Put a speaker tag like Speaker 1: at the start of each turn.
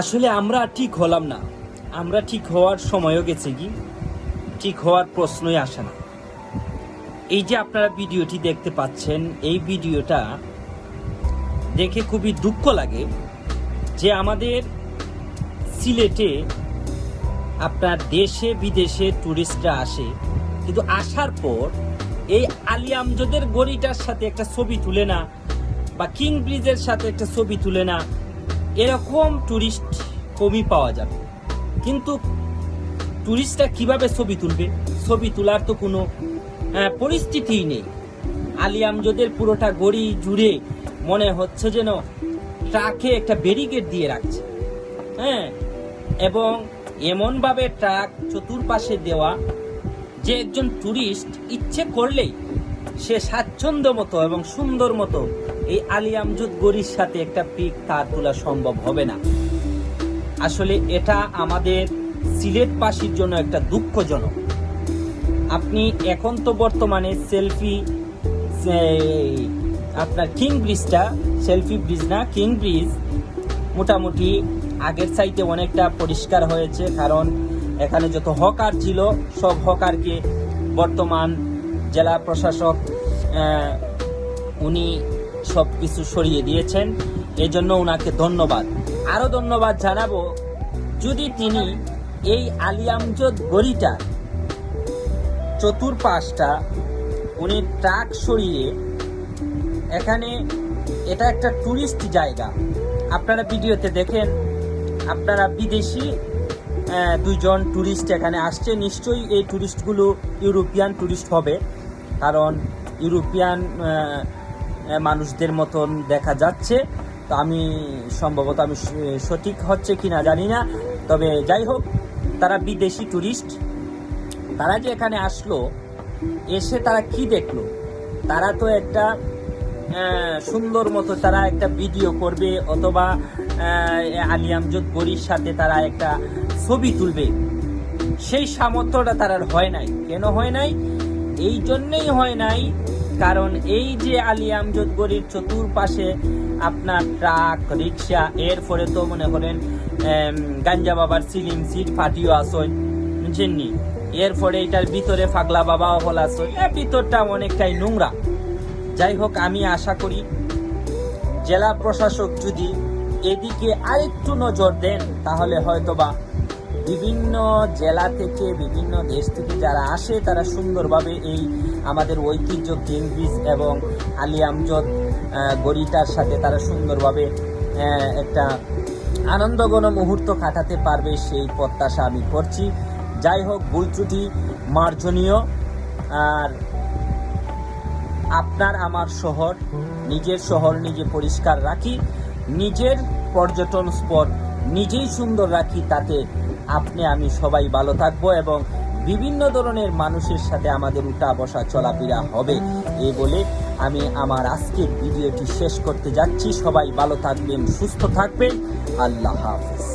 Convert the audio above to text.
Speaker 1: আসলে আমরা ঠিক হলাম না। আমরা ঠিক হওয়ার সময়ও গেছে কি? ঠিক হওয়ার প্রশ্নই আসে না। এই যে আপনারা ভিডিওটি দেখতে পাচ্ছেন, এই ভিডিওটা দেখে খুবই দুঃখ লাগে যে আমাদের সিলেটে আপনার দেশে বিদেশে ট্যুরিস্টরা আসে, কিন্তু আসার পর এই আলী আমজদের গড়িটার সাথে একটা ছবি তুলে না, বা কিং ব্রিজের সাথে একটা ছবি তুলে না এরকম টুরিস্ট কমই পাওয়া যাবে। কিন্তু টুরিস্টরা কীভাবে ছবি তুলবে? ছবি তোলার তো কোনো আহ, পরিস্থিতিই নেই। আলী আমজদের পুরোটা গড়ি জুড়ে মনে হচ্ছে যেন ট্রাকে একটা ব্যারিকেড দিয়ে রাখছে। হ্যাঁ এবং এমনভাবে ট্রাক চতুর্পাশে দেওয়া যে একজন টুরিস্ট ইচ্ছে করলেই সে স্বাচ্ছন্দ্য মতো এবং সুন্দর মতো এই আলী আমজুদ গড়ির সাথে একটা পিক তার তোলা সম্ভব হবে না। আসলে এটা আমাদের সিলেটবাসীর জন্য একটা দুঃখজনক। আপনি এখন তো বর্তমানে সেলফি আপনার কিং ব্রিজটা, সেলফি ব্রিজ না, কিং ব্রিজ, মোটামুটি আগের চাইতে অনেকটা পরিষ্কার হয়েছে। কারণ এখানে যত হকার ছিল, সব হকারকে বর্তমান জেলা প্রশাসক উনি সব কিছু সরিয়ে দিয়েছেন। এজন্য ওনাকে ধন্যবাদ। আরও ধন্যবাদ জানাব, যদি তিনি এই আলিয়ামজদ গড়িটা চতুর্পাশটা উনি ট্রাক সরিয়ে, এখানে এটা একটা টুরিস্ট জায়গা। আপনারা ভিডিওতে দেখেন, আপনারা বিদেশি দুইজন টুরিস্ট এখানে আসছে, নিশ্চয়ই এই টুরিস্টগুলো ইউরোপিয়ান টুরিস্ট হবে। কারণ ইউরোপিয়ান মানুষদের মতন দেখা যাচ্ছে। তো আমি সম্ভবত আমি সঠিক হচ্ছে কি না জানি না। তবে যাই হোক, তারা বিদেশি ট্যুরিস্ট তারা যে এখানে আসলো, এসে তারা কি দেখল? তারা তো একটা সুন্দর মতো তারা একটা ভিডিও করবে অথবা আলী আমজদ সাথে তারা একটা ছবি তুলবে। সেই সামর্থ্যটা তার হয় নাই। কেন হয় নাই? এই জন্যেই হয় নাই, কারণ এই যে আলী আমজদ গরির চতুর্পাশে আপনার ট্রাক, রিক্সা এর ফলে তো মনে করেন গাঞ্জা বাবার সিলিং সিট ফাটিও আসয় বুঝছেন নি? এর ফলে এটার ভিতরে ফাগলা বাবাও বলা আসয় ভিতরটা অনেকটাই নোংরা। যাই হোক, আমি আশা করি জেলা প্রশাসক যদি এদিকে আরেকটু নজর দেন, তাহলে হয়তোবা বিভিন্ন জেলা থেকে বিভিন্ন দেশ থেকে যারা আসে তারা সুন্দরভাবে এই আমাদের ঐতিহ্য কিং ব্রিজ এবং আলী আমজদ আহ, গড়িটার সাথে তারা সুন্দরভাবে একটা আনন্দঘন মুহূর্ত কাটাতে পারবে সেই প্রত্যাশা আমি করছি। যাই হোক ভুল ত্রুটি মার্জনীয়। আর আপনার আমার শহর নিজের শহর নিজে পরিষ্কার রাখি নিজের পর্যটন স্পট নিজেই সুন্দর রাখি তাতে আপনি, আমি সবাই ভালো থাকব এবং বিভিন্ন ধরনের মানুষের সাথে আমাদের উঠা বসা চলাফেরা হবে। এ বলে আমি আমার আজকের ভিডিওটি শেষ করতে যাচ্ছি। সবাই ভালো থাকবেন, সুস্থ থাকবেন। আল্লাহ হাফিজ।